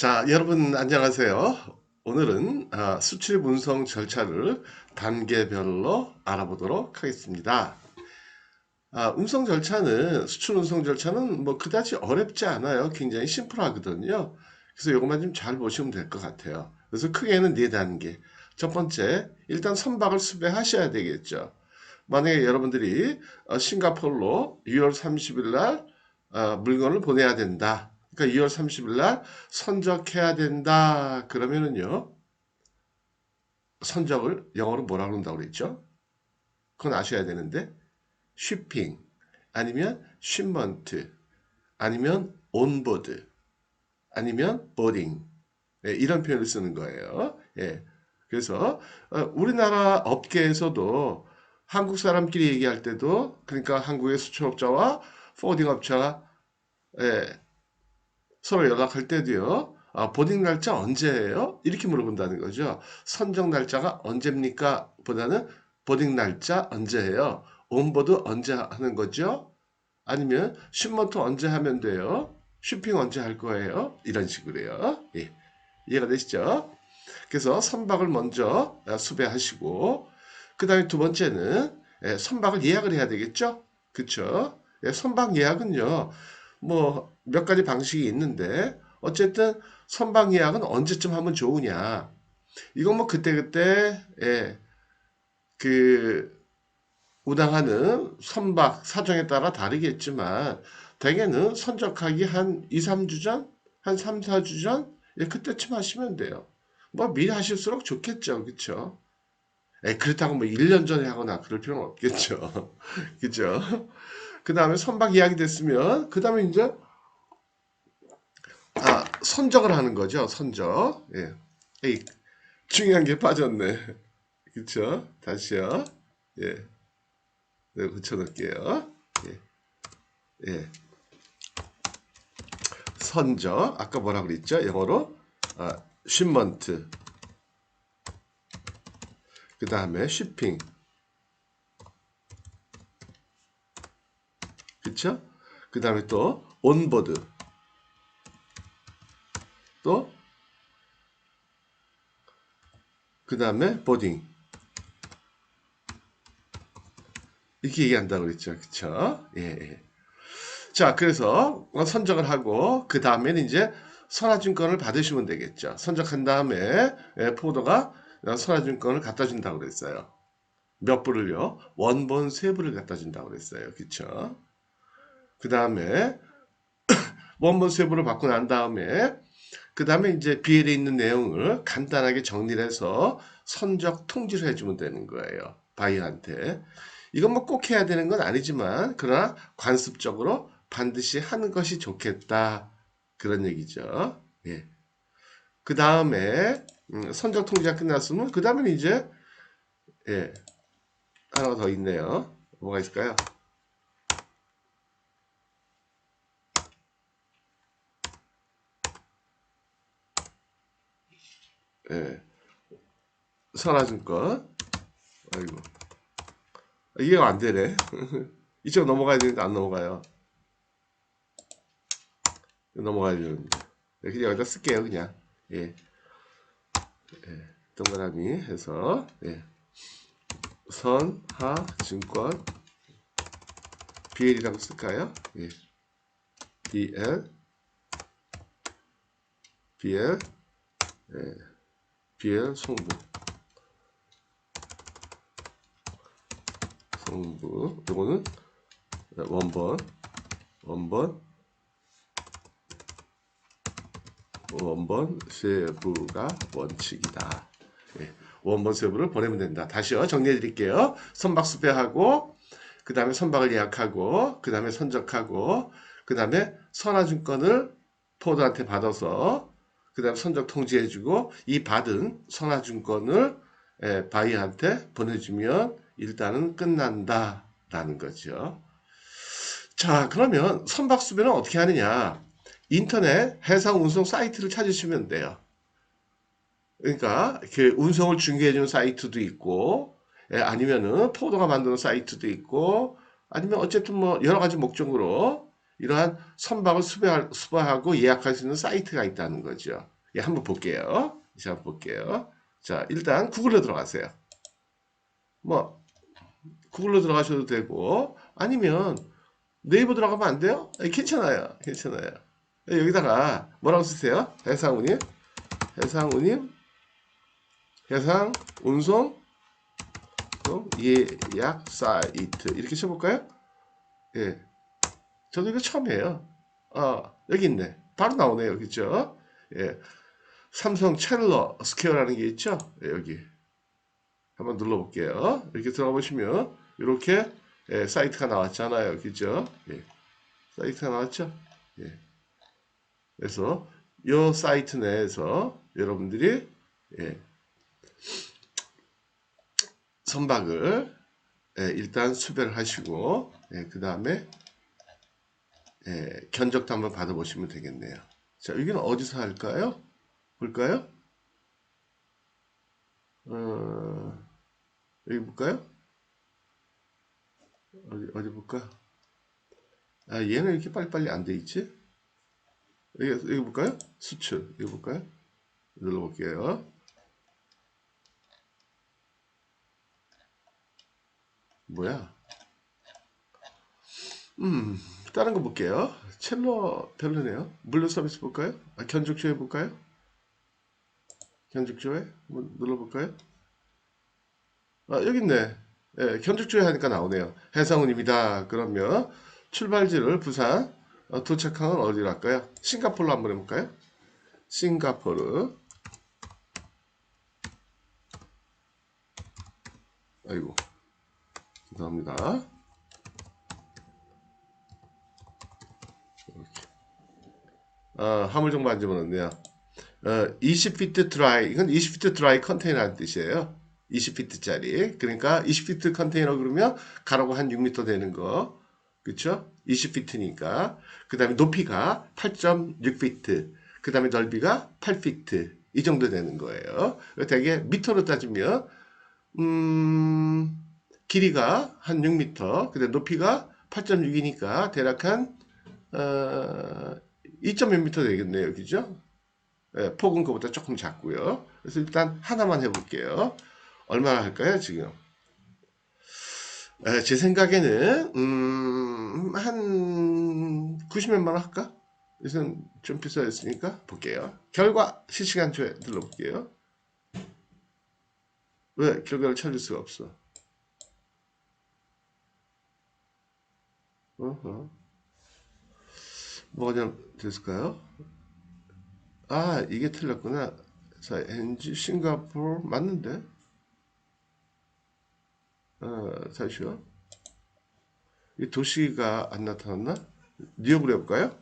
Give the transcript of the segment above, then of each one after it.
자, 여러분 안녕하세요. 오늘은 아, 수출 운송 절차를 단계별로 알아보도록 하겠습니다. 아, 운송 절차는 수출 운송 절차는 뭐 그다지 어렵지 않아요. 굉장히 심플하거든요. 그래서 이것만 좀 잘 보시면 될 것 같아요. 그래서 크게는 네 단계. 첫 번째, 일단 선박을 수배하셔야 되겠죠. 만약에 여러분들이 어, 싱가포르로 6월 30일 날 어, 물건을 보내야 된다. 그러니까 2월 30일 날 선적해야 된다. 그러면은요. 선적을 영어로 뭐라 그런다고 그랬죠? 그건 아셔야 되는데 쉬핑 아니면 쉬먼트 아니면 온보드 아니면 보딩 예, 이런 표현을 쓰는 거예요. 예. 그래서 어, 우리나라 업계에서도 한국 사람끼리 얘기할 때도 그러니까 한국의 수출업자와 포딩 업자가 예, 서로 연락할 때도요. 아, 보딩 날짜 언제예요? 이렇게 물어본다는 거죠. 선적 날짜가 언제입니까? 보다는 보딩 날짜 언제예요? 온보드 언제 하는 거죠? 아니면 슈먼트 언제 하면 돼요? 쇼핑 언제 할 거예요? 이런 식으로요. 예. 이해가 되시죠? 그래서 선박을 먼저 아, 수배하시고 그 다음에 두 번째는 예, 선박을 예약을 해야 되겠죠? 그쵸? 예, 선박 예약은요. 뭐 몇 가지 방식이 있는데 어쨌든 선박 예약은 언제쯤 하면 좋으냐? 이건 뭐 그때그때 예, 그 운항하는 선박 사정에 따라 다르겠지만 대개는 선적하기 한 2, 3주 전, 한 3, 4주 전 예, 그때쯤 하시면 돼요. 뭐 미리 하실수록 좋겠죠. 그쵸? 에 그렇다고 뭐 1년 전에 하거나 그럴 필요는 없겠죠. 그죠? 그 다음에 선박 예약이 됐으면 그 다음에 이제 아, 선적을 하는 거죠. 선적. 예. 에이, 중요한 게 빠졌네. 그쵸? 다시요. 예. 내가 고쳐놓을게요. 예. 예. 선적. 아까 뭐라 그랬죠? 영어로? 아, 쉬먼트. 그 다음에 쉬핑. 그쵸? 그 다음에 또 온보드. 또, 그 다음에 보딩. 이렇게 얘기한다고 그랬죠. 그쵸? 예, 예. 자, 그래서 선적을 하고, 그 다음에는 이제 선화증권을 받으시면 되겠죠. 선적한 다음에 예, 포도가 선화증권을 갖다 준다고 그랬어요. 몇 부를요? 원본 세 부를 갖다 준다고 그랬어요. 그쵸? 그 다음에 원본 세 부를 받고 난 다음에 그 다음에 이제 BL에 있는 내용을 간단하게 정리를 해서 선적 통지를 해주면 되는 거예요. 바이한테. 이건 뭐 꼭 해야 되는 건 아니지만, 그러나 관습적으로 반드시 하는 것이 좋겠다. 그런 얘기죠. 예. 그 다음에, 음, 선적 통지가 끝났으면, 그 다음에 이제, 예. 하나가 더 있네요. 뭐가 있을까요? 예. 선화증권. 아이고. 이해가 안 되네. 이쪽 넘어가야 되는데 안 넘어가요. 넘어가야 되는데. 네, 그냥 여기다 쓸게요, 그냥. 예. 예. 동그라미 해서, 예. 선 하 증권. BL이라고 쓸까요? 예. BL. BL. 예. BL 송부. 송부. 요거는 원본. 원본. 원본 세부가 원칙이다. 예, 원본 세부를 보내면 된다. 다시요. 정리해 드릴게요. 선박 수배하고 그 다음에 선박을 예약하고 그 다음에 선적하고 그 다음에 선화증권을 포드한테 받아서 그 다음에 선적 통지해주고 이 받은 선화증권을 에, 바이한테 보내주면 일단은 끝난다 라는 거죠. 자 그러면 선박 수배는 어떻게 하느냐? 인터넷 해상 운송 사이트를 찾으시면 돼요. 그러니까 그 운송을 중개해주는 사이트도 있고 예, 아니면은 포도가 만드는 사이트도 있고 아니면 어쨌든 뭐 여러 가지 목적으로 이러한 선박을 수배할, 수배하고 예약할 수 있는 사이트가 있다는 거죠. 예, 한번 볼게요. 자, 한번 볼게요. 자, 일단 구글로 들어가세요. 뭐 구글로 들어가셔도 되고 아니면 네이버 들어가면 안 돼요? 아니, 괜찮아요. 괜찮아요. 여기다가 뭐라고 쓰세요? 해상운임, 해상운임, 해상 운송 어? 예약 사이트 이렇게 쳐볼까요? 예, 저도 이거 처음이에요. 아 여기 있네. 바로 나오네요, 그죠? 예, 삼성 첼러 스퀘어라는 게 있죠? 예, 여기 한번 눌러볼게요. 이렇게 들어가 보시면 이렇게 예, 사이트가 나왔잖아요, 그죠? 예, 사이트가 나왔죠? 예. 그래서 이 사이트 내에서 여러분들이 예, 선박을 예, 일단 수배를 하시고 그 다음에 예, 견적도 한번 받아보시면 되겠네요. 자, 여기는 어디서 할까요? 볼까요? 어, 여기 볼까요? 어디, 어디 볼까? 아, 얘는 이렇게 빨리빨리 안 돼 있지? 여기, 여기 볼까요? 수출. 여기 볼까요? 눌러볼게요. 뭐야? 음, 다른 거 볼게요. 첼러 별로네요. 물류 서비스 볼까요? 아, 견적조회 볼까요? 견적조회 한번 눌러볼까요? 아, 여기 있네. 예, 견적조회 하니까 나오네요. 해상운입니다. 그러면 출발지를 부산, 어, 도착한 건 어디로 할까요? 싱가포르로 한번 해볼까요? 싱가포르. 아이고. 감사합니다. 이렇게. 어, 화물정보 안 집어넣네요. 어, 20피트 드라이, 이건 20피트 드라이 컨테이너라는 뜻이에요. 20피트짜리. 그러니까 20피트 컨테이너 그러면 가로가 한 6m 되는 거. 그쵸? 20피트니까. 그 다음에 높이가 8.6피트. 그 다음에 넓이가 8피트. 이 정도 되는 거예요. 되게 미터로 따지면, 음, 길이가 한 6m, 근데 높이가 8.6이니까 대략 한, 어, 2.1m 되겠네요. 그죠? 예, 폭은 그보다 조금 작고요. 그래서 일단 하나만 해볼게요. 얼마나 할까요, 지금? 에, 제 생각에는, 음, 한 90몇만 원 할까? 이것은 좀 비싸졌으니까 볼게요. 결과 실시간 조회 눌러볼게요. 왜 결과를 찾을 수가 없어? 어허. 뭐가 잘 됐을까요? 아, 이게 틀렸구나. 자, NG 싱가포르 맞는데? 어, 잠시요. 이 도시가 안 나타났나? 뉴욕으로 해볼까요?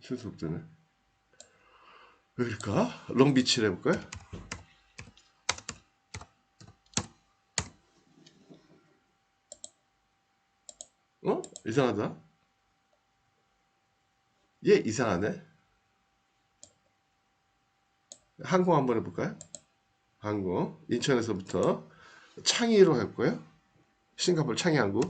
실수 없잖아요. 왜 그럴까? 롱비치를 해볼까요? 어? 이상하다. 얘 이상하네. 항공 한번 해볼까요? 항공. 인천에서부터 창의로 해볼까요? 싱가포르 창의 항공.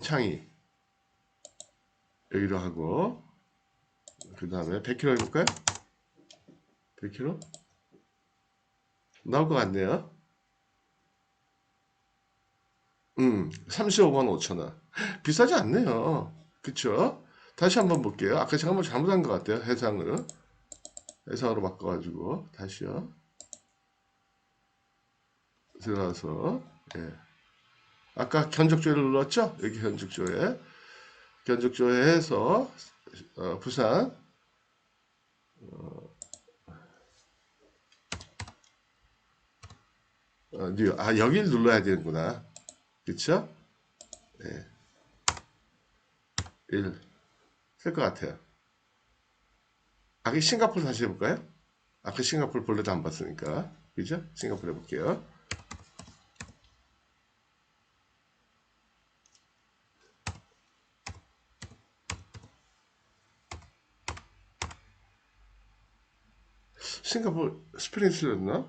창의 여기로 하고 그 다음에 100km 해볼까요? 100km? 나올 것 같네요 음 35만 5천원 비싸지 않네요 그쵸? 다시 한번 볼게요 아까 제가 한번 잘못한 것 같아요 해상을 해상으로 바꿔가지고 다시요 들어가서 예. 아까 견적조회를 눌렀죠? 여기 견적조회. 견적조회해서 어, 부산 어, 어, 뉴, 아 여기를 눌러야 되는구나. 그쵸? 네. 1. 쓸것 같아요. 아까 싱가포르 다시 해볼까요? 아까 싱가포르 본래도 안 봤으니까. 그죠? 싱가포르 해볼게요. 싱가포르 스펠링 틀렸나?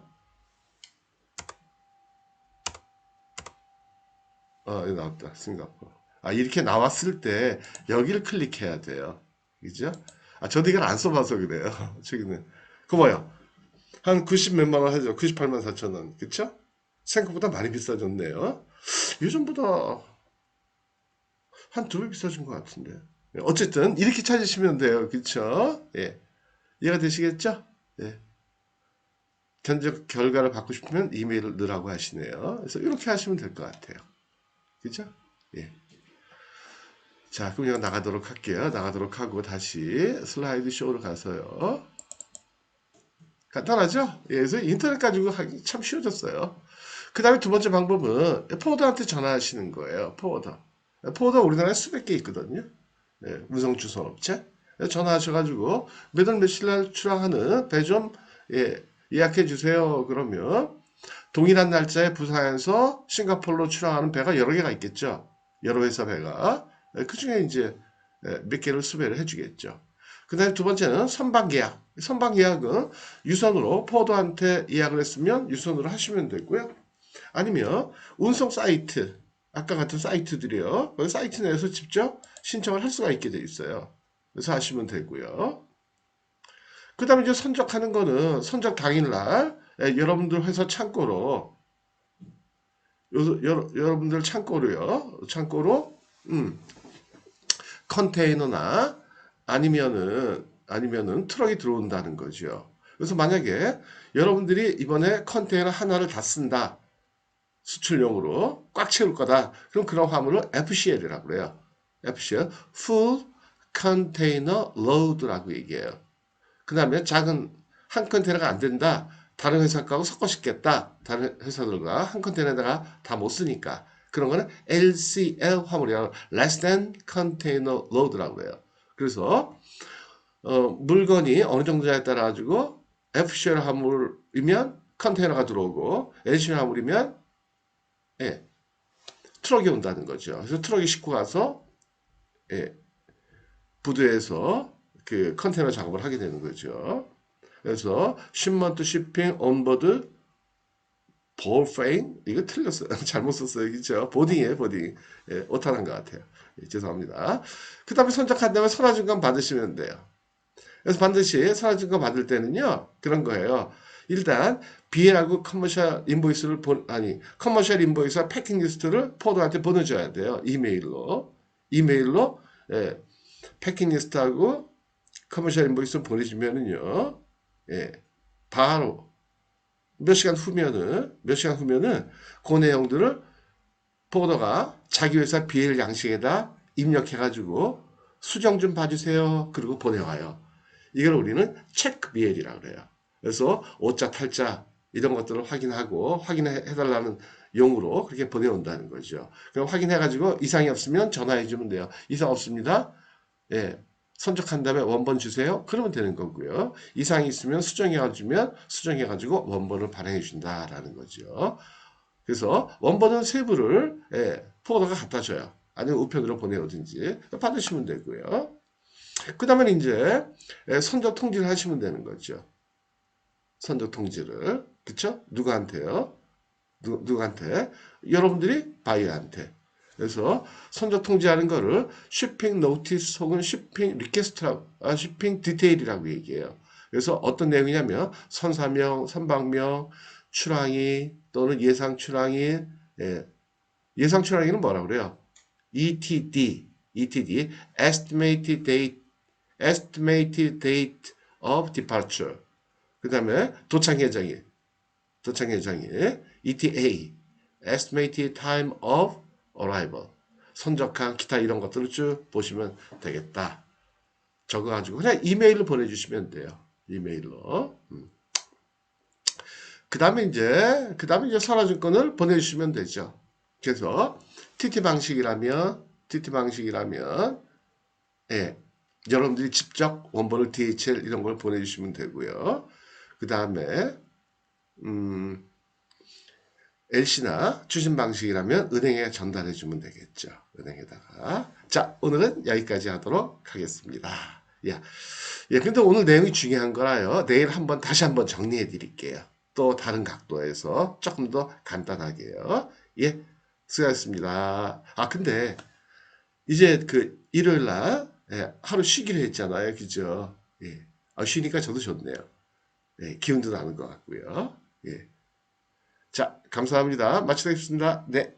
어, 여기 나왔다. 싱가포르. 아, 이렇게 나왔을 때 여기를 클릭해야 돼요. 그죠? 아, 저도 이걸 안 써봐서 그래요. 저기는. 그 뭐야? 한 90 몇만 원 하죠. 98만 4천 원. 그쵸? 생각보다 많이 비싸졌네요. 예전보다 한 두 배 비싸진 것 같은데. 예, 어쨌든 이렇게 찾으시면 돼요. 그쵸? 예. 이해가 되시겠죠? 예. 견적 결과를 받고 싶으면 이메일을 넣으라고 하시네요. 그래서 이렇게 하시면 될 것 같아요. 그죠? 예. 자, 그럼 이거 나가도록 할게요. 나가도록 하고 다시 슬라이드 쇼로 가서요. 간단하죠? 예, 그래서 인터넷 가지고 하기 참 쉬워졌어요. 그 다음에 두 번째 방법은 포워더한테 전화하시는 거예요. 포워더. 포워더 우리나라에 수백 개 있거든요. 예, 운송 주선업체. 전화하셔가지고 몇월 며칠 날 출항하는 배좀 예, 예약해 주세요. 그러면 동일한 날짜에 부산에서 싱가포르로 출항하는 배가 여러 개가 있겠죠. 여러 회사 배가. 그 중에 이제 예, 몇 개를 수배를 해주겠죠. 그 다음에 두 번째는 선박 예약. 선박 예약은 유선으로 포워더한테 예약을 했으면 유선으로 하시면 되고요. 아니면 운송 사이트, 아까 같은 사이트들이요. 그 사이트 내에서 직접 신청을 할 수가 있게 돼 있어요. 그래서 하시면 되고요. 그 다음에 이제 선적하는 거는 선적 당일날 예, 여러분들 회사 창고로 요- 여, 여러분들 창고로요. 창고로 음, 컨테이너나 아니면은 아니면은 트럭이 들어온다는 거죠. 그래서 만약에 여러분들이 이번에 컨테이너 하나를 다 쓴다. 수출용으로 꽉 채울 거다. 그럼 그런 화물을 FCL이라고 그래요. FCL, Full Container Load라고 얘기해요. 그 다음에 작은 한 컨테이너가 안 된다. 다른 회사 거하고 섞어 싣겠다. 다른 회사들과 한 컨테이너에다가 다 못 쓰니까. 그런 거는 LCL 화물이라고 Less Than Container Load라고 해요. 그래서 어, 물건이 어느 정도냐에 따라 가지고 FCL 화물이면 컨테이너가 들어오고 LCL 화물이면 예, 트럭이 온다는 거죠. 그래서 트럭이 싣고 가서 예, 부두에서 그 컨테이너 작업을 하게 되는 거죠. 그래서 shipment shipping onboard 볼페인 이거 틀렸어요. 잘못 썼어요. 그죠? 보딩이에요, 보딩. 예, 오타난 것 같아요. 예, 죄송합니다. 그 다음에 선적한 다음에 선화증권 받으시면 돼요. 그래서 반드시 선화증권 받을 때는요, 그런 거예요. 일단 BL하고 커머셜 인보이스를 본 아니 커머셜 인보이스와 패킹 리스트를 포드한테 보내줘야 돼요. 이메일로 이메일로 예, 패킹 리스트하고 커머셜 인보이스 보내주면은요, 예, 바로 몇 시간 후면은 몇 시간 후면은 그 내용들을 포더가 자기 회사 BL 양식에다 입력해가지고 수정 좀 봐주세요. 그리고 보내와요. 이걸 우리는 체크 BL이라고 그래요. 그래서 오자 탈자 이런 것들을 확인하고 확인해달라는 용으로 그렇게 보내온다는 거죠. 그럼 확인해가지고 이상이 없으면 전화해주면 돼요. 이상 없습니다. 예. 선적한 다음에 원본 주세요. 그러면 되는 거고요. 이상이 있으면 수정해가지면 수정해가지고 원본을 발행해 준다라는 거죠. 그래서 원본은 세부를 예, 포더가 갖다 줘요. 아니면 우편으로 보내오든지 받으시면 되고요. 그 다음에 이제 예, 선적 통지를 하시면 되는 거죠. 선적 통지를 그쵸? 누구한테요? 누, 누구한테? 여러분들이 바이어한테. 그래서 선적 통지하는 거를 쇼핑 노티스 혹은 쇼핑 리퀘스트라고, 아, 쇼핑 디테일이라고 얘기해요. 그래서 어떤 내용이냐면 선사명, 선박명, 출항이 또는 예상 출항이, 예. 예상 출항이는 뭐라고 그래요? ETD, ETD, estimated date, estimated date of departure. 그 다음에 도착 예정일, 도착 예정일, ETA, estimated time of arrival, 선적한 기타 이런 것들을 쭉 보시면 되겠다. 적어가지고 그냥 이메일로 보내주시면 돼요. 이메일로. 음. 그 다음에 이제 그 다음에 이제 선화증권을 보내주시면 되죠. 그래서 TT 방식이라면 TT 방식이라면 예 여러분들이 직접 원본을 DHL 이런 걸 보내주시면 되고요. 그 다음에 음, LC나 추진 방식이라면 은행에 전달해 주면 되겠죠. 은행에다가. 자, 오늘은 여기까지 하도록 하겠습니다. 야, 예, 근데 오늘 내용이 중요한 거라요. 내일 한번 다시 한번 정리해 드릴게요. 또 다른 각도에서 조금 더 간단하게요. 예, 수고하셨습니다. 아, 근데 이제 그 일요일 날 예, 하루 쉬기로 했잖아요. 그죠? 예. 아, 쉬니까 저도 좋네요. 예, 기운도 나는 것 같고요. 예. 자, 감사합니다. 마치도록 하겠습니다. 네.